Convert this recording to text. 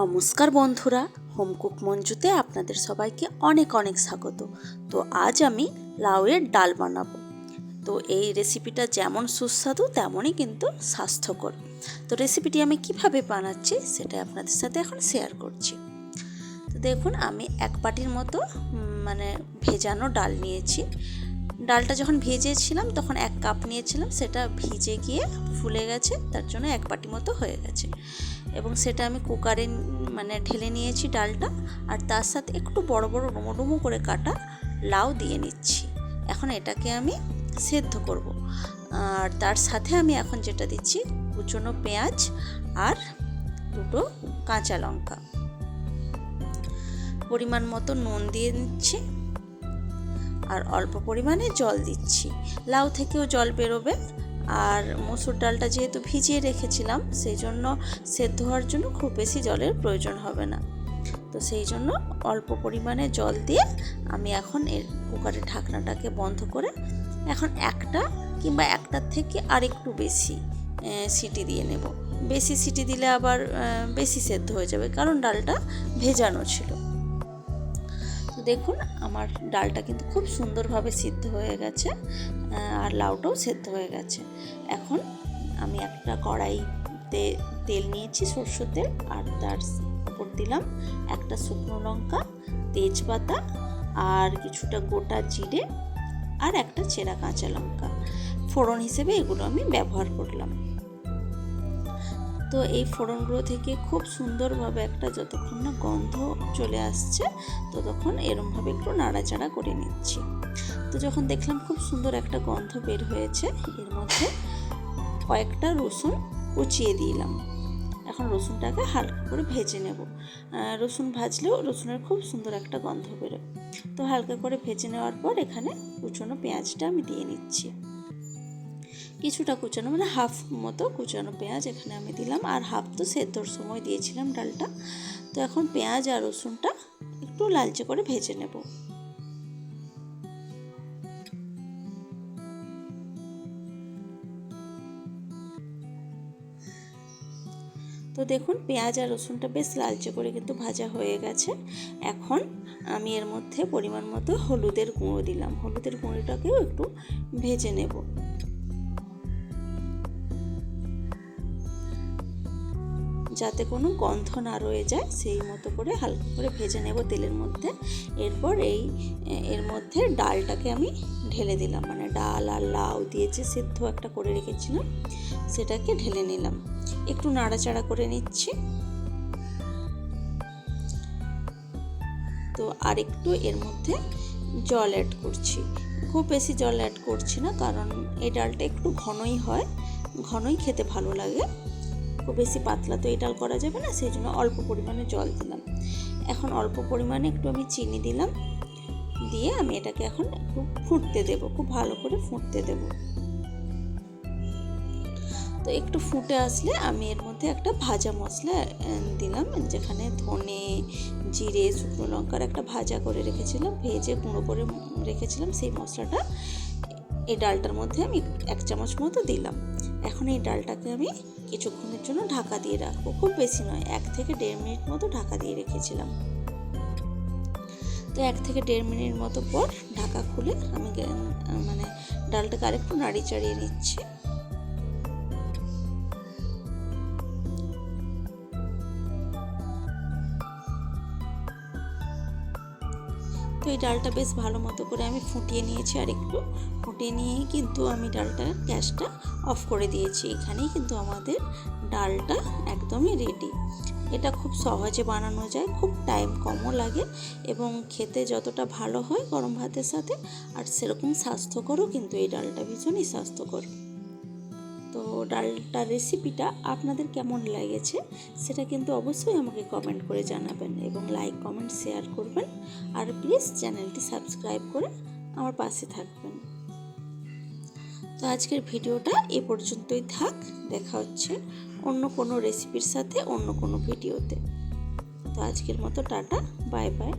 নমস্কার বন্ধুরা, home cook মঞ্জুতে আপনাদের সবাইকে অনেক অনেক স্বাগত। তো আজ আমি লাউয়ের ডাল বানাবো। তো এই রেসিপিটা যেমন সুস্বাদু, তেমনই কিন্তু স্বাস্থ্যকর। তো রেসিপিটি আমি কীভাবে বানাচ্ছি সেটা আপনাদের সাথে এখন শেয়ার করছি। তো দেখুন, আমি এক বাটির মতো মানে ভেজানো ডাল নিয়েছি। ডালটা যখন ভেজেছিলাম, তখন এক কাপ নিয়েছিলাম, সেটা ভিজে গিয়ে ফুলে গেছে, তার জন্য এক বাটি মতো হয়ে গেছে। এবং সেটা আমি কুকারে মানে ঢেলে নিয়েছি ডালটা, আর তার সাথে একটু বড় বড় ডুমো করে কাটা লাউ দিয়ে নিচ্ছি। এখন এটাকে আমি সেদ্ধ করব। আর তার সাথে আমি এখন যেটা দিচ্ছি, কুচনো পেঁয়াজ আর দুটো কাঁচা লঙ্কা। পরিমাণ মতো নুন দিয়ে নিচ্ছি। আর অল্প পরিমাণে জল দিচ্ছি। লাউ থেকেও জল বেরোবে। আর মসুর ডালটা যেহেতু ভিজিয়ে রেখেছিলাম সেই জন্য সেদ্ধ হওয়ার জন্য খুব বেশি জলের প্রয়োজন হবে না। তো সেই জন্য অল্প পরিমাণে জল দিয়ে আমি এখন এর কুকারের ঢাকনাটাকে বন্ধ করে এখন একটা কিংবা একটার থেকে আর একটু বেশি সিটি দিয়ে নেব। বেশি সিটি দিলে আবার বেশি সেদ্ধ হয়ে যাবে, কারণ ডালটা ভেজানো ছিল। দেখুন, আমার ডালটা কিন্তু খুব সুন্দরভাবে সিদ্ধ হয়ে গেছে আর লাউটাও সেদ্ধ হয়ে গেছে। এখন আমি একটা কড়াইতে তেল নিয়েছি, সরষের তেল, আর তার উপর দিলাম একটা শুকনো লঙ্কা, তেজপাতা, আর কিছুটা গোটা জিরে, আর একটা চেরা কাঁচা লঙ্কা। ফোড়ন হিসেবে এগুলো আমি ব্যবহার করলাম। তো এই ফোড়নগুলো থেকে খুব সুন্দরভাবে একটা যতক্ষণ না গন্ধ চলে আসছে, ততক্ষণ এরমভাবে একটু নাড়াচাড়া করে নিচ্ছি। তো যখন দেখলাম খুব সুন্দর একটা গন্ধ বের হয়েছে, এর মধ্যে কয়েকটা রসুন কুচিয়ে দিলাম। এখন রসুনটাকে হালকা করে ভেজে নেব। রসুন ভাজলেও রসুনের খুব সুন্দর একটা গন্ধ বেরোয়। তো হালকা করে ভেজে নেওয়ার পর এখানে কুচনো পেঁয়াজটা আমি দিয়ে নিচ্ছি। কিছুটা কুচানো মানে হাফ মতো কুচানো পেঁয়াজ এখানে আমি দিলাম। আর হাফ তো সেদ্ধর সময় দিয়েছিলাম ডালটা। তো এখন পেঁয়াজ আর রসুনটা একটু লালচে করে ভেজে নেব। তো দেখুন, পেঁয়াজ আর রসুনটা বেশ লালচে করে কিন্তু ভাজা হয়ে গেছে। এখন আমি এর মধ্যে পরিমাণ মতো হলুদের গুঁড়ো দিলাম। হলুদের গুঁড়োটাকেও একটু ভেজে নেব। যাতে কোনো গন্ধ না রয়ে যায়, সেই মতো করে হালকা করে ভেজে নেব তেলের মধ্যে। এরপর এই, এর মধ্যে ডালটাকে আমি ঢেলে দিলাম। মানে ডাল আর লাউ দিয়ে যে সেদ্ধ একটা করে রেখেছিলাম, সেটাকে ঢেলে নিলাম। একটু নাড়াচাড়া করে নিচ্ছি। তো আর একটু এর মধ্যে জল অ্যাড করছি। খুব বেশি জল অ্যাড করছি না, কারণ এই ডালটা একটু ঘনই হয়, ঘনই খেতে ভালো লাগে। খুব বেশি পাতলা তো এই ডাল করা যাবে না সেই জন্য অল্প পরিমাণে জল দিলাম। এখন অল্প পরিমাণে একটু আমি চিনি দিলাম, দিয়ে আমি এটাকে এখন একটু ফুটতে দেব, খুব ভালো করে ফুটতে দেব। তো একটু ফুটে আসলে আমি এর মধ্যে একটা ভাজা মশলা দিলাম, যেখানে ধনে, জিরে, শুকনো লঙ্কার একটা ভাজা করে রেখেছিলাম, ভেজে গুঁড়ো করে রেখেছিলাম, সেই মশলাটা এই ডালটার মধ্যে আমি এক চামচ মতো দিলাম। এখন এই ডালটাকে আমি কিছুক্ষণের জন্য ঢাকা দিয়ে রাখব। খুব বেশি নয়, এক থেকে দেড় মিনিট মতো ঢাকা দিয়ে রেখেছিলাম। তো এক থেকে দেড় মিনিট মতো পর ঢাকা খুলে আমি মানে ডালটাকে আরেকটু নাড়ি চাড়িয়ে নিচ্ছি। তো এই ডালটা বেশ ভালো মতো করে আমি ফুটিয়ে নিয়েছি আর একটু। ফুটিয়ে নিয়েই কিন্তু আমি ডালটা, গ্যাসটা অফ করে দিয়েছি। এখানেই কিন্তু আমাদের ডালটা একদমই রেডি এটা খুব সহজে বানানো যায়, খুব টাইম কমও লাগে এবং খেতে যতটা ভালো হয় গরম ভাতের সাথে, আর সেরকম স্বাস্থ্যকরও কিন্তু এই ডালটা ভীষণই স্বাস্থ্যকর। তো ডালটার রেসিপিটা আপনাদের কেমন লেগেছে সেটা কিন্তু অবশ্যই আমাকে কমেন্ট করে জানাবেন এবং লাইক কমেন্ট শেয়ার করবেন। আর প্লিজ চ্যানেলটি সাবস্ক্রাইব করে আমার পাশে থাকবেন। তো আজকের ভিডিওটা এ পর্যন্তই থাক। দেখা হচ্ছে অন্য কোনো রেসিপির সাথে অন্য কোনো ভিডিওতে তো আজকের মতো টাটা বাই বাই